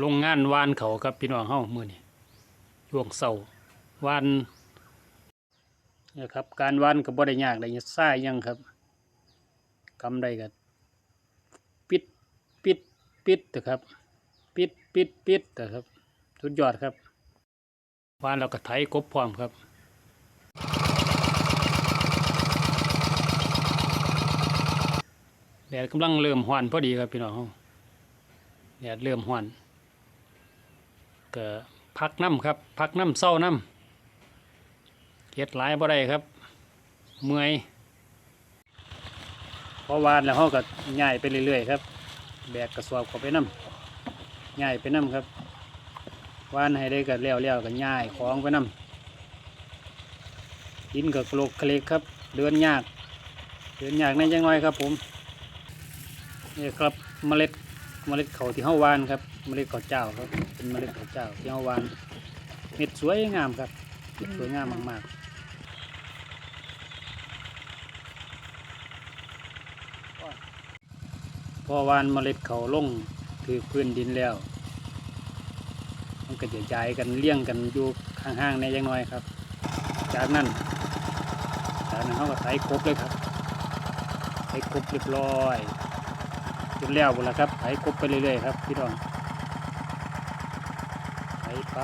โรงงานวานเขาครับพี่น้องเฮามือนี้ช่วงเช้าวานนี่ยครับ การวานก็บ่ได้ยากได้ซ่ายหยังครับกำได้ก็ปิดปิดปิดนะครับ ปิดปิดปิดนะครับ สุดยอดครับวานเราก็ไถกบพร้อมครับแดดกำลังเริ่มฮ้อนพอดีครับพี่น้องแดดเริ่มฮ้อน ก็พักน้ำครับพักน้ำเศร้าน้ำเก็ดหลายบ่ได้ครับ เมื่อยพอวานแล้วเฮาก็ย่ายไปเรื่อยๆครับ แบกกระสอบเข้าไปน้ำย่ายไปน้ำครับวานให้ได้ก็แล้วๆก็ย่ายของไปน้ำกินกับโกลกเคลกครับ เดินยาก เดินยากในจังน้อยครับผมนี่ครับเมล็ด เมล็ดเขาวที่เฮาวานครับเมล็ดข้าวเจ้าครับเป็นเมล็ดข้าวเจ้าที่เฮาวานเม็ดสวยงามครับเม็ดสวยงามมากๆพอวานเมล็ดเขาลงถือพื้นดินแล้ว มันก็จะย้ายกันเลี้ยงกันอยู่ห่างๆในยังน้อยครับ จากนั้นจากนั้นเขาก็ใส่กบเลยครับใส่กบเรียบร้อย จนแล้วหมดแล้วครับไถกบไปเรื่อยๆครับพี่น้องไถไป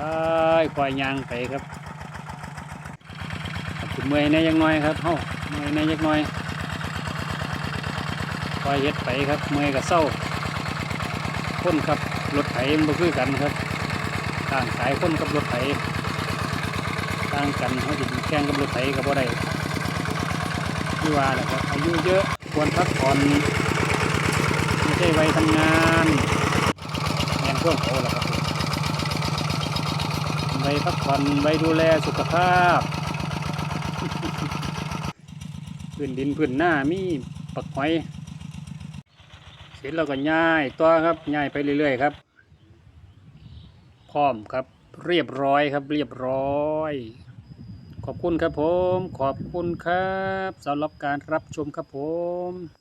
ควายยางไปครับอาจจะเมื่อยในยังน้อยครับเฮ้าเมื่อยในยังน้อยควายเฮ็ดไปครับเมื่อยกับเศร้าคนครับรถไถมันบ่คือกันครับต่างสายคนกับรถไถต่างกันเขาจะแข่งกับรถไถกับบ่ได้ที่ว่าแหละครับอายุเยอะควรพักผ่อน ไม่ใช่ไว้ทำงานแงนพวกเขาแหละครับไว้พักผ่อนไว้ดูแลสุขภาพพื้นดินพื้นหน้ามีปักหอย เสร็จแล้วก็ย้ายตัวครับย้ายไปเรื่อย ๆ ครับ พร้อมครับ เรียบร้อยครับเรียบร้อยขอบคุณครับผม ขอบคุณครับสำหรับการรับชมครับผม